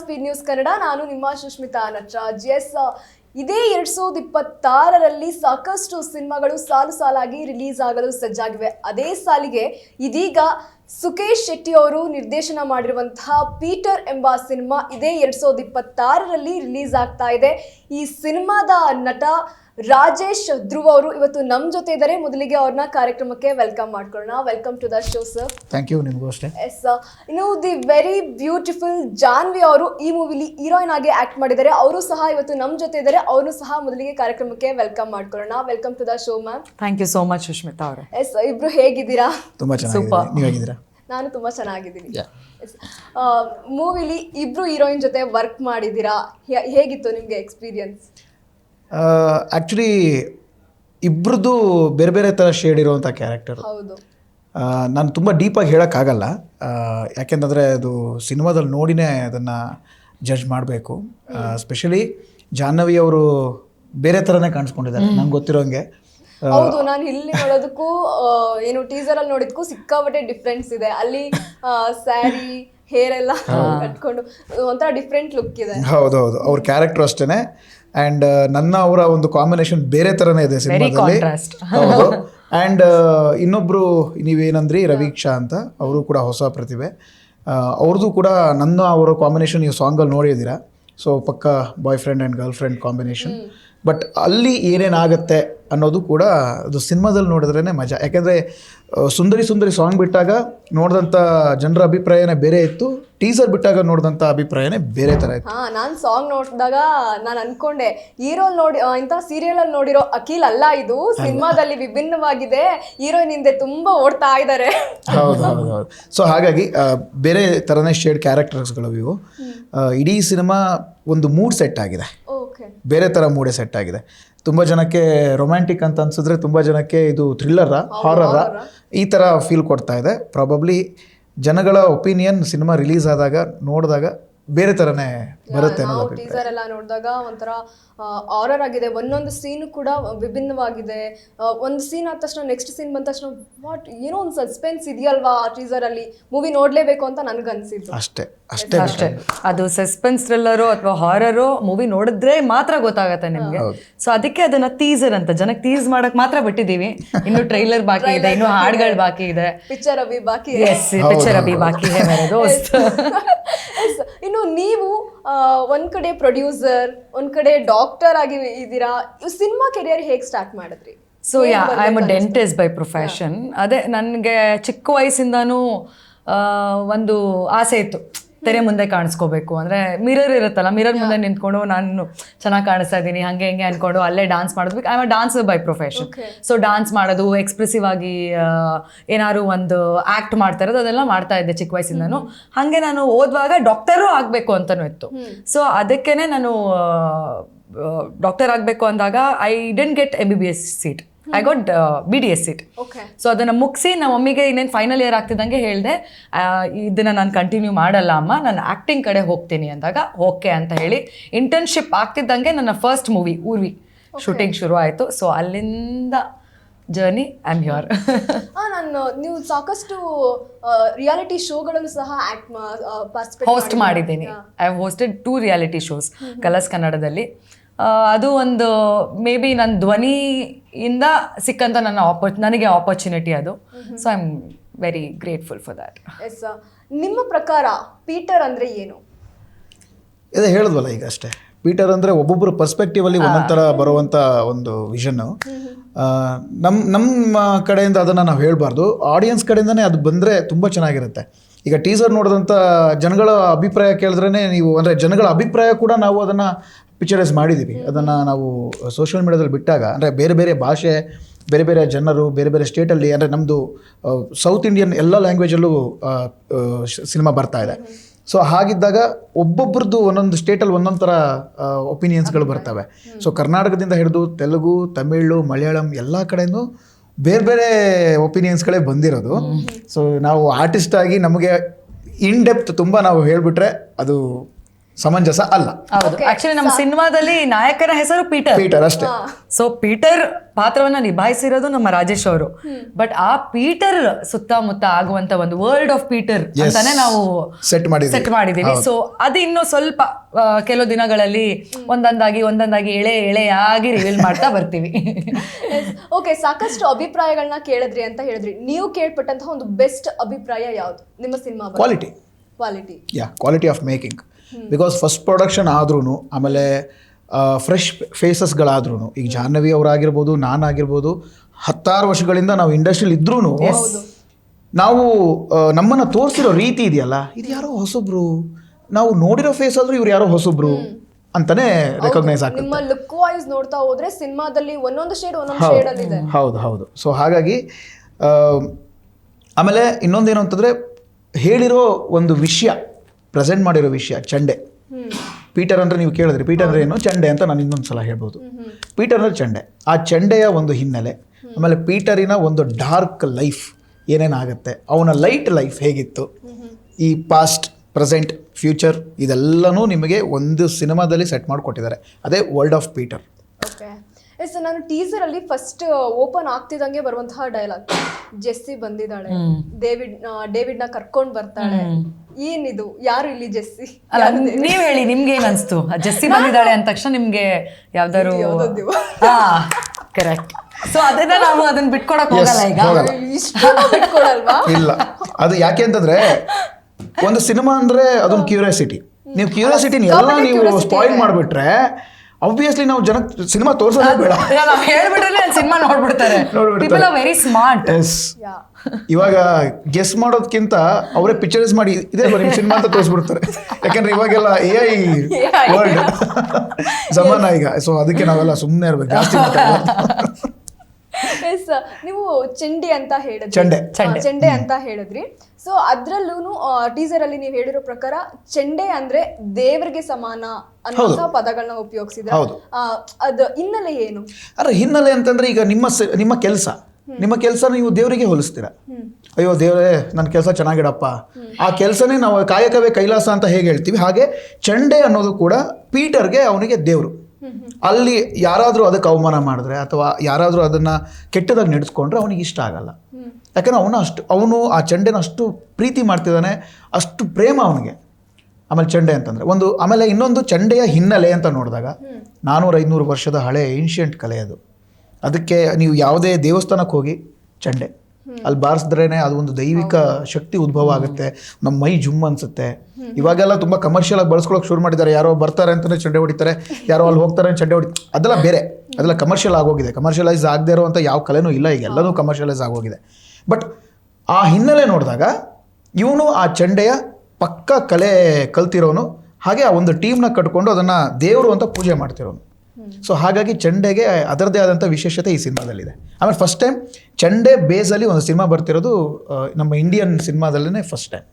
Speed news Kannada. ನಾನು ನಿಮ್ಮ Sushmita Nataraj. S ಇದೇ ಎರಡ್ ಸಾವಿರದ ಇಪ್ಪತ್ತಾರರಲ್ಲಿ ಸಾಕಷ್ಟು ಸಿನಿಮಾಗಳು ಸಾಲು ಸಾಲಾಗಿ ರಿಲೀಸ್ ಆಗಲು ಸಜ್ಜಾಗಿವೆ. ಅದೇ ಸಾಲಿಗೆ ಇದೀಗ ಸುಕೇಶ್ ಶೆಟ್ಟಿ ಅವರು ನಿರ್ದೇಶನ ಮಾಡಿರುವಂತಹ ಪೀಟರ್ ಎಂಬ ಸಿನಿಮಾ ಇದೇ ಎರಡ್ ಸಾವಿರದ ಇಪ್ಪತ್ತಾರರಲ್ಲಿ ರಿಲೀಸ್ ಆಗ್ತಾ ಇದೆ. ಈ ಸಿನಿಮಾದ ನಟ ರಾಜೇಶ್ ಧ್ರುವ ಅವರು ಇವತ್ತು ನಮ್ಮ ಜೊತೆ ಇದ್ದಾರೆ. ಮೊದಲಿಗೆ ಅವ್ರನ್ನ ಕಾರ್ಯಕ್ರಮಕ್ಕೆ ವೆಲ್ಕಮ್ ಮಾಡ್ಕೊಳ್ಳೋಣ. Welcome to the show sir thank you ನಿಮಗೂ ಅಷ್ಟೇ. ಎಸ್ ಇನ್ನು ದಿ ವೆರಿ ಬ್ಯೂಟಿಫುಲ್ ಜಾನ್ವಿ ಅವರು ಈ ಮೂವಿಲಿ ಹೀರೋಯಿನ್ ಆಗಿ ಆಕ್ಟ್ ಮಾಡಿದ್ದಾರೆ. ಅವರು ಸಹ ಇವತ್ತು ನಮ್ಮ ಜೊತೆ ಇದ್ದಾರೆ. ಅವರು ಸಹ ಮೊದಲಿಗೆ ಕಾರ್ಯಕ್ರಮಕ್ಕೆ ವೆಲ್ಕಮ್ ಮಾಡ್ಕೊಳ್ಳೋಣ. Welcome to the show ma'am thank you so much Sushmita ಅವರೇ. ಎಸ್ ಇಬ್ರು ಹೇಗಿದ್ದೀರಾ? ತುಂಬಾ ಚೆನ್ನಾಗಿ ನೀವು ಹೇಗಿದ್ದೀರಾ? ನಾನು ತುಂಬಾ ಚೆನ್ನಾಗಿದ್ದೀನಿ. ಮೂವಿಲಿ ಇಬ್ರು ಹೀರೋಯಿನ್ ಜೊತೆ ವರ್ಕ್ ಮಾಡಿದ್ದೀರಾ? ಹೇಗಿತ್ತು ನಿಮ್ಗೆ ಎಕ್ಸ್ಪೀರಿಯನ್ಸ್ ಆ್ಯಕ್ಚುಲಿ ಇಬ್ರದ್ದು ಬೇರೆ ಬೇರೆ ಥರ ಶೇಡ್ ಇರುವಂಥ ಕ್ಯಾರೆಕ್ಟರ್ ಹೌದು. ನಾನು ತುಂಬ ಡೀಪಾಗಿ ಹೇಳೋಕ್ಕಾಗಲ್ಲ. ಯಾಕೆಂತಂದರೆ ಅದು ಸಿನಿಮಾದಲ್ಲಿ ನೋಡಿನೇ ಅದನ್ನು ಜಡ್ಜ್ ಮಾಡಬೇಕು. ಸ್ಪೆಷಲಿ ಜಾಹ್ನವಿ ಅವರು ಬೇರೆ ಥರನೇ ಕಾಣಿಸ್ಕೊಂಡಿದ್ದಾರೆ ನಂಗೆ ಗೊತ್ತಿರೋಂಗೆ. ಹೌದು ನಾನು ಇಲ್ಲಿ ನೋಡೋದಕ್ಕೂ ಏನು ಟೀಸರ್ ಅಲ್ಲಿ ನೋಡಿದ್ಕೂ ಸಿಕ್ಕಾಪಟ್ಟೆ ಡಿಫ್ರೆನ್ಸ್ ಇದೆ. ಅಲ್ಲಿ ಸ್ಯಾರಿ ಹೇರ್ ಎಲ್ಲ ಕಟ್ಕೊಂಡು ಒಂಥರ ಡಿಫ್ರೆಂಟ್ ಲುಕ್ ಇದೆ. ಹೌದು ಹೌದು ಅವ್ರ ಕ್ಯಾರೆಕ್ಟರ್ ಅಷ್ಟೇ ಆ್ಯಂಡ್ ನನ್ನ ಅವರ ಒಂದು ಕಾಂಬಿನೇಷನ್ ಬೇರೆ ತರನೇ ಇದೆ ಸಿನಿಮಾದಲ್ಲಿ. ಹೌದು. ಆ್ಯಂಡ್ ಇನ್ನೊಬ್ಬರು ನೀವೇನಂದ್ರಿ? ರವೀಕ್ಷಾ ಅಂತ. ಅವರು ಕೂಡ ಹೊಸ ಪ್ರತಿಭೆ. ಅವ್ರದ್ದು ಕೂಡ ನನ್ನ ಅವರ ಕಾಂಬಿನೇಷನ್ ನೀವು ಸಾಂಗಲ್ಲಿ ನೋಡಿದ್ದೀರಾ. ಸೊ ಪಕ್ಕ boyfriend and girlfriend combination but ಅಲ್ಲಿ ಏನೇನಾಗುತ್ತೆ ಅನ್ನೋದು ಕೂಡ ಅದು ಸಿನಿಮಾದಲ್ಲಿ ನೋಡಿದ್ರೇ ಮಜಾ. ಯಾಕೆಂದರೆ ಸುಂದರಿ ಸುಂದರಿ ಸಾಂಗ್ ಬಿಟ್ಟಾಗ ನೋಡಿದಂಥ ಜನರ ಅಭಿಪ್ರಾಯನೇ ಬೇರೆ ಇತ್ತು ಟೀಸರ್ ಬಿಟ್ಟಾಗ ನೋಡಿದಂಥ ಅಭಿಪ್ರಾಯನೇ ಬೇರೆ ಥರ ಇತ್ತು. ಹಾಂ ನಾನು ಸಾಂಗ್ ನೋಡಿದಾಗ ನಾನು ಅನ್ಕೊಂಡೆ ಹೀರೋ ನೋಡಿ ಇಂಥ ಸೀರಿಯಲಲ್ಲಿ ನೋಡಿರೋ ಅಖಿಲ್ ಅಲ್ಲ ಇದು ಸಿನಿಮಾದಲ್ಲಿ ವಿಭಿನ್ನವಾಗಿದೆ ಹೀರೋಯಿನ್ ಹಿಂದೆ ತುಂಬ ಓಡ್ತಾ ಇದ್ದಾರೆ. ಹೌದು ಹೌದು ಹೌದು. ಸೊ ಹಾಗಾಗಿ ಬೇರೆ ಥರನೇ ಶೇಡ್ ಕ್ಯಾರೆಕ್ಟರ್ಸ್ಗಳು ಇವು. ಇಡೀ ಸಿನಿಮಾ ಒಂದು ಮೂಡ್ ಸೆಟ್ ಆಗಿದೆ. ಬೇರೆ ತರ ಮೂಡೆ ಸೆಟ್ ಆಗಿದೆ. ತುಂಬಾ ಜನಕ್ಕೆ ರೊಮ್ಯಾಂಟಿಕ್ ಅಂತ ಅನ್ಸಿದ್ರೆ ತುಂಬಾ ಜನಕ್ಕೆ ಇದು ಥ್ರಿಲ್ಲರ ಹಾರರ ಈ ತರ ಫೀಲ್ ಕೊಡ್ತಾ ಇದೆ. ಪ್ರಾಬಬ್ಲಿ ಜನಗಳ ಒಪಿನಿಯನ್ ಸಿನಿಮಾ ರಿಲೀಸ್ ಆದಾಗ ನೋಡಿದಾಗ ಬೇರೆ ಥರನೇ ಬರುತ್ತೆ ಅನ್ನೋದು ಟೀಸರ್ ಎಲ್ಲ ನೋಡಿದಾಗ ಒಂಥರ ಆರರ್ ಆಗಿದೆ. ಒಂದೊಂದು ಸೀನ್ ಕೂಡ ವಿಭಿನ್ನವಾಗಿದೆ. ಆ, ಒಂದು ಸೀನ್ ಆದ ತಕ್ಷಣ ನೆಕ್ಸ್ಟ್ ಸೀನ್ ಬಂದ ತಕ್ಷಣ ವಾಟ್ ಏನೋ ಒಂದು ಸಸ್ಪೆನ್ಸ್ ಇದೆಯಲ್ವಾ ಆ ಟೀಸರ್ ಅಲ್ಲಿ? ಮೂವಿ ನೋಡ್ಲೇಬೇಕು ಅಂತ ನನ್ಗನ್ಸಿದ್ದು. ಅಷ್ಟೇ. ಅಷ್ಟೇ ಅಷ್ಟೇ. ಅದು ಸಸ್ಪೆನ್ಸ್ ಥ್ರಿಲ್ಲರು ಅಥವಾ ಹಾರರು ಮೂವಿ ನೋಡಿದ್ರೆ ಮಾತ್ರ ಗೊತ್ತಾಗತ್ತೆ ನಿಮಗೆ. ಸೊ ಅದಕ್ಕೆ ಅದನ್ನ ಟೀಸರ್ ಅಂತ ಜನಕ್ಕೆ ಟೀಸ್ ಮಾಡಕ್ ಮಾತ್ರ ಬಿಟ್ಟಿದೀವಿ ಇನ್ನು ಟ್ರೈಲರ್ ಬಾಕಿ ಇದೆ ಇನ್ನು ಹಾಡ್ಗಳು ಬಾಕಿ ಇದೆ. ಪಿಕ್ಚರ್ ಅಭಿ ಬಾಕಿ ಎಸ್ ಪಿಕ್ಚರ್ ಅಭಿ ಬಾಕಿ ಇದೆ. ಇನ್ನು ನೀವು ಆ, ಒಂದ್ ಕಡೆ ಪ್ರೊಡ್ಯೂಸರ್ ಒಂದ್ ಕಡೆ ಡಾಕ್ಟರ್ ಆಗಿ ಇದ್ದೀರಾ ಸಿನಿಮಾ ಕೆರಿಯರ್ ಹೇಗ್ ಸ್ಟಾರ್ಟ್ ಮಾಡಿದ್ರಿ? So yeah I am a dentist by profession ಅದೇ ನನಗೆ ಚಿಕ್ಕ ವಯಸ್ಸಿಂದನೂ ಆ, ಒಂದು ಆಸೆ ಇತ್ತು. ತೆರೆ ಮುಂದೆ ಕಾಣಿಸ್ಕೋಬೇಕು. ಅಂದರೆ ಮಿರರ್ ಇರುತ್ತಲ್ಲ ಮಿರರ್ ಮುಂದೆ ನಿಂತ್ಕೊಂಡು ನಾನು ಚೆನ್ನಾಗಿ ಕಾಣಿಸ್ತಾ ಇದ್ದೀನಿ ಹಂಗೆ ಹಿಂಗೆ ಅನ್ಕೊಂಡು ಅಲ್ಲೇ ಡಾನ್ಸ್ ಮಾಡೋದು. I am dance by profession so dance ಮಾಡೋದು ಎಕ್ಸ್ಪ್ರೆಸಿವ್ ಆಗಿ ಏನಾದ್ರು ಒಂದು ಆ್ಯಕ್ಟ್ ಮಾಡ್ತಾ ಇರೋದು ಅದೆಲ್ಲ ಮಾಡ್ತಾ ಇದ್ದೆ ಚಿಕ್ಕ ವಯಸ್ಸಿಂದನೂ. ಹಾಗೆ ನಾನು ಓದುವಾಗ ಡಾಕ್ಟರು ಆಗಬೇಕು ಅಂತಲೂ ಇತ್ತು. ಸೊ ಅದಕ್ಕೇನೆ ನಾನು ಡಾಕ್ಟರ್ ಆಗಬೇಕು ಅಂದಾಗ I didn't get M B B S seat I got B D S seat okay so ಅದನ್ನು ಮುಗಿಸಿ ನಮ್ಮ ಮಮ್ಮಿಗೆ ಇನ್ನೇನು ಫೈನಲ್ ಇಯರ್ ಆಗ್ತಿದ್ದಂಗೆ ಹೇಳಿದೆ ಇದನ್ನು ನಾನು ಕಂಟಿನ್ಯೂ ಮಾಡಲ್ಲ ಅಮ್ಮ ನಾನು ಆ್ಯಕ್ಟಿಂಗ್ ಕಡೆ ಹೋಗ್ತೀನಿ ಅಂದಾಗ ಓಕೆ ಅಂತ ಹೇಳಿ ಇಂಟರ್ನ್ಶಿಪ್ ಆಗ್ತಿದ್ದಂಗೆ ನನ್ನ ಫಸ್ಟ್ ಮೂವಿ ಊರ್ವಿ ಶೂಟಿಂಗ್ ಶುರು ಆಯಿತು. ಸೊ ಅಲ್ಲಿಂದ ಜರ್ನಿ ಐ ಆಮ್ ಹಾಂ ಆ ನಾನು ನೀವು ಸಾಕಷ್ಟು ರಿಯಾಲಿಟಿ ಶೋಗಳನ್ನು ಸಹ ಆಕ್ಟ್ ಹೋಸ್ಟ್ ಮಾಡಿದ್ದೀನಿ. I have hosted two reality shows Colours ಕನ್ನಡದಲ್ಲಿ ಅದು ಒಂದು ಮೇ ಬಿ ನನ್ನ ಧ್ವನಿಯಿಂದ ಸಿಕ್ಕಂತ ನನ್ನ ಆಪರ್ ನನಗೆ ಆಪರ್ಚುನಿಟಿ ಅದು. So I am very grateful for that yes ನಿಮ್ಮ ಪ್ರಕಾರ ಪೀಟರ್ ಅಂದರೆ ಏನು? ಇದೇ ಹೇಳಿದ್ವಲ್ಲ ಈಗ ಅಷ್ಟೇ. ಪೀಟರ್ ಅಂದರೆ ಒಬ್ಬೊಬ್ಬರ ಪರ್ಸ್ಪೆಕ್ಟಿವಲ್ಲಿ ಒಂದೊಂದು ಥರ ಬರುವಂಥ ಒಂದು ವಿಷನ್ನು ನಮ್ಮ ನಮ್ಮ ಕಡೆಯಿಂದ ಅದನ್ನು ನಾವು ಹೇಳಬಾರ್ದು. ಆಡಿಯನ್ಸ್ ಕಡೆಯಿಂದನೇ ಅದು ಬಂದರೆ ತುಂಬ ಚೆನ್ನಾಗಿರುತ್ತೆ. ಈಗ ಟೀಸರ್ ನೋಡಿದಂಥ ಜನಗಳ ಅಭಿಪ್ರಾಯ ಕೇಳಿದ್ರೇ ನೀವು ಅಂದರೆ ಜನಗಳ ಅಭಿಪ್ರಾಯ ಕೂಡ ನಾವು ಅದನ್ನು ಪಿಕ್ಚರೈಸ್ ಮಾಡಿದ್ದೀವಿ ಅದನ್ನು ನಾವು ಸೋಷಿಯಲ್ ಮೀಡಿಯಾದಲ್ಲಿ ಬಿಟ್ಟಾಗ ಅಂದರೆ ಬೇರೆ ಬೇರೆ ಭಾಷೆ ಬೇರೆ ಬೇರೆ ಜನರು ಬೇರೆ ಬೇರೆ ಸ್ಟೇಟಲ್ಲಿ ಅಂದರೆ ನಮ್ಮದು ಸೌತ್ ಇಂಡಿಯನ್ ಎಲ್ಲ ಲ್ಯಾಂಗ್ವೇಜಲ್ಲೂ ಸಿನಿಮಾ ಬರ್ತಾ ಇದೆ. ಸೊ ಹಾಗಿದ್ದಾಗ ಒಬ್ಬೊಬ್ರದ್ದು ಒಂದೊಂದು ಸ್ಟೇಟಲ್ಲಿ ಒಂದೊಂದು ಥರ ಒಪಿನಿಯನ್ಸ್ಗಳು ಬರ್ತವೆ. ಸೊ ಕರ್ನಾಟಕದಿಂದ ಹಿಡಿದು ತೆಲುಗು ತಮಿಳು ಮಲಯಾಳಂ ಎಲ್ಲ ಕಡೆಯೂ ಬೇರೆ ಬೇರೆ ಒಪಿನಿಯನ್ಸ್ಗಳೇ ಬಂದಿರೋದು. ಸೊ ನಾವು ಆರ್ಟಿಸ್ಟ್ ಆಗಿ ನಮಗೆ ಇನ್ ಡೆಪ್ತ್ ತುಂಬ ನಾವು ಹೇಳಿಬಿಟ್ರೆ ಅದು ಸಮಂಜಸ ಅಲ್ಲ. ಹೌದು. ಆಕ್ಚುಲಿ ನಮ್ಮ ಸಿನಿಮಾದಲ್ಲಿ ನಾಯಕನ ಹೆಸರು ಪೀಟರ್. ಪೀಟರ್ ಅಷ್ಟೇ. ಸೊ ಪೀಟರ್ ಪಾತ್ರವನ್ನ ನಿಭಾಯಿಸಿರೋದು ನಮ್ಮ ರಾಜೇಶ್ ಅವರು. ಬಟ್ ಆ ಪೀಟರ್ ಸುತ್ತಮುತ್ತ ಆಗುವಂತ ಒಂದು ವರ್ಲ್ಡ್ ಆಫ್ ಪೀಟರ್ ಅಂತಾನೆ ನಾವು ಸೆಟ್ ಮಾಡಿದ್ವಿ. ಸೆಟ್ ಮಾಡಿದೀವಿ. ಸೊ ಅದು ಇನ್ನು ಸ್ವಲ್ಪ ಕೆಲವು ದಿನಗಳಲ್ಲಿ ಒಂದೊಂದಾಗಿ ಒಂದೊಂದಾಗಿ ಎಳೆ ಎಳೆಯಾಗಿ ರಿವೀಲ್ ಮಾಡ್ತಾ ಬರ್ತೀವಿ. ಓಕೆ ಸಾಕಷ್ಟು ಅಭಿಪ್ರಾಯಗಳನ್ನ ಕೇಳಿದ್ರಿ ಅಂತ ಹೇಳಿದ್ರಿ. ನೀವು ಕೇಳ್ಪಟ್ಟಂತಹ ಒಂದು ಬೆಸ್ಟ್ ಅಭಿಪ್ರಾಯ ಯಾವುದು? ನಿಮ್ಮ cinema quality quality yeah quality of making because first production ಆದ್ರೂ ಆಮೇಲೆ ಫ್ರೆಶ್ ಫೇಸಸ್ಗಳಾದ್ರೂ ಈಗ ಜಾಹ್ನವಿ ಅವರಾಗಿರ್ಬೋದು ನಾನಾಗಿರ್ಬೋದು ಹತ್ತಾರು ವರ್ಷಗಳಿಂದ ನಾವು ಇಂಡಸ್ಟ್ರಿಯಲ್ಲಿ ಇದ್ರೂ ನಾವು ನಮ್ಮನ್ನು ತೋರಿಸಿರೋ ರೀತಿ ಇದೆಯಲ್ಲ ಇದು ಯಾರೋ ಹೊಸಬ್ರು ನಾವು ನೋಡಿರೋ ಫೇಸ್ ಆದ್ರೂ ಇವ್ರು ಯಾರೋ ಹೊಸಬ್ರು ಅಂತಾನೆ ರೆಕಗ್ನೈಸ್ ಆಗ್ತದೆ. ನಿಮ್ಮ ಲುಕ್ ವೈಸ್ ನೋಡ್ತಾ ಹೋದ್ರೆ ಸಿನಿಮಾದಲ್ಲಿ ಒಂದೊಂದು ಶೇಡ್ ಒಂದೊಂದು ಶೇಡ್ ಅಲ್ಲಿ ಇದೆ. ಹೌದು ಹೌದು. ಸೊ ಹಾಗಾಗಿ ಆಮೇಲೆ ಇನ್ನೊಂದೇನು ಅಂತಂದ್ರೆ ಹೇಳಿರೋ ಒಂದು ವಿಷಯ ಪ್ರೆಸೆಂಟ್ ಮಾಡಿರೋ ವಿಷಯ ಚಂಡೆ. ಪೀಟರ್ ಅಂದರೆ ನೀವು ಕೇಳಿದ್ರಿ ಪೀಟರ್ ಅಂದರೆ ಏನು? ಚಂಡೆ ಅಂತ ನಾನು ಇನ್ನೊಂದು ಸಲ ಹೇಳ್ಬೋದು. ಪೀಟರ್ ಅಂದರೆ ಚಂಡೆ. ಆ ಚಂಡೆಯ ಒಂದು ಹಿನ್ನೆಲೆ ಆಮೇಲೆ ಪೀಟರಿನ ಒಂದು ಡಾರ್ಕ್ ಲೈಫ್ ಏನೇನಾಗುತ್ತೆ ಅವನ ಲೈಟ್ ಲೈಫ್ ಹೇಗಿತ್ತು ಈ ಪಾಸ್ಟ್ ಪ್ರೆಸೆಂಟ್ ಫ್ಯೂಚರ್ ಇದೆಲ್ಲನೂ ನಿಮಗೆ ಒಂದು ಸಿನಿಮಾದಲ್ಲಿ ಸೆಟ್ ಮಾಡಿಕೊಟ್ಟಿದ್ದಾರೆ. ಅದೇ world of Peter. Okay. Yes ನಾನು ಟೀಸರ್ ಅಲ್ಲಿ ಫಸ್ಟ್ ಓಪನ್ ಆಗ್ತಿದಂಗೆ ಬರುವಂತಹ ಡೈಲಾಗ್ ಜೆಸ್ಸಿ ಬಂದಿದ್ದಾಳೆ. ಡೇವಿಡ್ ಡೇವಿಡ್ನ ಕರ್ಕೊಂಡು ಬರ್ತಾಳೆ. ಏನಿದು? ಯಾರು ಇಲ್ಲಿ ಜೆಸ್ಸಿ? ಅಲ್ಲ ನೀವ್ ಹೇಳಿ ನಿಮ್ಗೆ ಏನ್ ಅನ್ಸ್ತು? ಜೆಸ್ಸಿ ಬಂದಿದ್ದಾಳೆ ಅಂದ ತಕ್ಷಣ ನಿಮ್ಗೆ ಯಾವ್ದಾರು ಹಾ ಕರೆಕ್ಟ್ ಸೊ ಅದನ್ನ ನಾವು ಅದನ್ನ ಬಿಟ್ಕೊಡಕ್ ಹೋಗಲ್ಲ ಈಗ. ಹೋಗಲ್ಲ. ಇಷ್ಟು ಬಿಟ್ಕೊಡಲ್ವಾ? ಇಲ್ಲ. ಅದು ಯಾಕೆ ಅಂತಂದ್ರೆ ಒಂದು ಸಿನಿಮಾ ಅಂದ್ರೆ ಅದೊಂದು ಕ್ಯೂರಿಯಾಸಿಟಿ ನೀವು ಕ್ಯೂರಿಯಾಸಿಟಿನ ಎಲ್ಲ ನೀವು ಸ್ಪಾಯಿಲ್ ಮಾಡ್ಬಿಟ್ರೆ ಆಬ್ವಿಯಸ್ಲಿ ನಾವು ಜನ ಸಿನಿಮಾ ತೋರ್ಸೋದೇ ಬೇಡ. ಹೇಳ್ಬಿಟ್ರೆ ಸಿನಿಮಾ ನೋಡ್ಬಿಡ್ತಾರೆ. ನೋಡ್ಬಿಡ್ತಾರೆ. People are very smart yes yeah. ಇವಾಗ ಗೆಸ್ ಮಾಡೋದಕ್ಕಿಂತ ಅವರೇ ಪಿಕ್ಚರ್ಸ್ ಮಾಡಿ ಇದೇ ನಿಮ್ಮ ಸಿನಿಮಾ ಅಂತ ತೋರಿಸ್ಬಿಡ್ತಾರೆ. ಯಾಕಂದ್ರೆ ಇವಾಗೆಲ್ಲ ಎ ಐ ವರ್ಲ್ಡ್ ಜಮಾನ ಈಗ. ಸೊ ಅದಕ್ಕೆ ನಾವೆಲ್ಲ ಸುಮ್ಮನೆ ಇರ್ಬೇಕು. ಜಾಸ್ತಿ ಎಸ್ ನೀವು ಚೆಂಡೆ ಅಂತ ಹೇಳಿದ್ರಿ. ಚಂಡೆ. ಚಂಡೆ. ಚೆಂಡೆ ಅಂತ ಹೇಳಿದ್ರಿ. ಸೊ ಅದ್ರಲ್ಲೂ ಟೀಸರ್ ಅಲ್ಲಿ ನೀವು ಹೇಳಿರೋ ಪ್ರಕಾರ ಚಂಡೆ ಅಂದ್ರೆ ದೇವರಿಗೆ ಸಮಾನ ಅನ್ನೋ ಪದಗಳನ್ನ ಉಪಯೋಗಿಸಿದ್ರೆ? ಅದು ಅದ ಹಿನ್ನೆಲೆ ಏನು? ಅರೆ ಹಿನ್ನೆಲೆ ಅಂತಂದ್ರೆ ಈಗ ನಿಮ್ಮ ನಿಮ್ಮ ಕೆಲಸ. ನಿಮ್ಮ ಕೆಲಸ ನೀವು ದೇವರಿಗೆ ಹೋಲಿಸ್ತೀರ? ಅಯ್ಯೋ ದೇವರೇ ನನ್ನ ಕೆಲಸ ಚೆನ್ನಾಗಿಡಪ್ಪ. ಆ ಕೆಲಸನೇ ನಾವು ಕಾಯಕವೇ ಕೈಲಾಸ ಅಂತ ಹೇಗೆ ಹೇಳ್ತೀವಿ? ಹಾಗೆ ಚಂಡೆ ಅನ್ನೋದು ಕೂಡ ಪೀಟರ್ಗೆ ಅವನಿಗೆ ದೇವರು. ಅಲ್ಲಿ ಯಾರಾದರೂ ಅದಕ್ಕೆ ಅವಮಾನ ಮಾಡಿದ್ರೆ ಅಥವಾ ಯಾರಾದರೂ ಅದನ್ನು ಕೆಟ್ಟದಾಗಿ ನಡೆಸ್ಕೊಂಡ್ರೆ ಅವನಿಗೆ ಇಷ್ಟ ಆಗಲ್ಲ. ಯಾಕಂದ್ರೆ ಅವನು ಅಷ್ಟು, ಅವನು ಆ ಚಂಡೆನ ಅಷ್ಟು ಪ್ರೀತಿ ಮಾಡ್ತಿದ್ದಾನೆ, ಅಷ್ಟು ಪ್ರೇಮ ಅವನಿಗೆ. ಆಮೇಲೆ ಚಂಡೆ ಅಂತಂದ್ರೆ, ಒಂದು ಆಮೇಲೆ ಇನ್ನೊಂದು ಚಂಡೆಯ ಹಿನ್ನೆಲೆ ಅಂತ ನೋಡಿದಾಗ ನಾನ್ನೂರು ಐನೂರು ವರ್ಷದ ಹಳೆ ಏನ್ಷಿಯಂಟ್ ಕಲೆ ಅದು. ಅದಕ್ಕೆ ನೀವು ಯಾವುದೇ ದೇವಸ್ಥಾನಕ್ಕೆ ಹೋಗಿ ಚಂಡೆ. ಅಲ್ಲಿ ಬಾರಿಸಿದ್ರೇನೆ ಅದು ಒಂದು ದೈವಿಕ ಶಕ್ತಿ ಉದ್ಭವ ಆಗುತ್ತೆ. ನಮ್ಮ ಮೈ ಜುಮ್ ಅನ್ಸುತ್ತೆ. ಇವಾಗೆಲ್ಲ ತುಂಬ ಕಮರ್ಷಿಯಲ್ ಆಗಿ ಬಳಸ್ಕೊಳಕ್ಕೆ ಶುರು ಮಾಡಿದ್ದಾರೆ. ಯಾರೋ ಬರ್ತಾರೆ ಅಂತಲೇ ಚಂಡೆ ಹೊಡಿತಾರೆ. ಯಾರೋ ಅಲ್ಲಿ ಹೋಗ್ತಾರೆ ಚಂಡೆ ಹೊಡಿ ಅದೆಲ್ಲ ಬೇರೆ. ಅದೆಲ್ಲ ಕಮರ್ಷಿಯಲ್ ಆಗೋಗಿದೆ. ಕಮರ್ಷಿಯಲೈಸ್ ಆಗದೆ ಇರುವಂಥ ಯಾವ ಕಲೆನೂ ಇಲ್ಲ ಈಗ. ಎಲ್ಲನೂ ಕಮರ್ಷಿಯಲೈಸ್ ಆಗೋಗಿದೆ. ಬಟ್ ಆ ಹಿನ್ನೆಲೆ ನೋಡಿದಾಗ ಇವನು ಆ ಚಂಡೆಯ ಪಕ್ಕ ಕಲೆ ಕಲ್ತಿರೋನು. ಹಾಗೆ ಆ ಒಂದು ಟೀಮ್ನ ಕಟ್ಕೊಂಡು ಅದನ್ನು ದೇವರು ಅಂತ ಪೂಜೆ ಮಾಡ್ತಿರೋನು. ಸೊ ಹಾಗಾಗಿ ಚಂಡೆಗೆ ಅದರದೇ ಆದಂಥ ವಿಶೇಷತೆ ಈ ಸಿನಿಮಾದಲ್ಲಿದೆ. ಆಮೇಲೆ ಫಸ್ಟ್ ಟೈಮ್ ಚಂಡೆ ಬೇಸಲ್ಲಿ ಒಂದು ಸಿನಿಮಾ ಬರ್ತಿರೋದು ನಮ್ಮ ಇಂಡಿಯನ್ ಸಿನಿಮಾದಲ್ಲೇ ಫಸ್ಟ್ ಟೈಮ್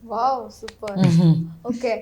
ಸೂಪರ್ ಓಕೆ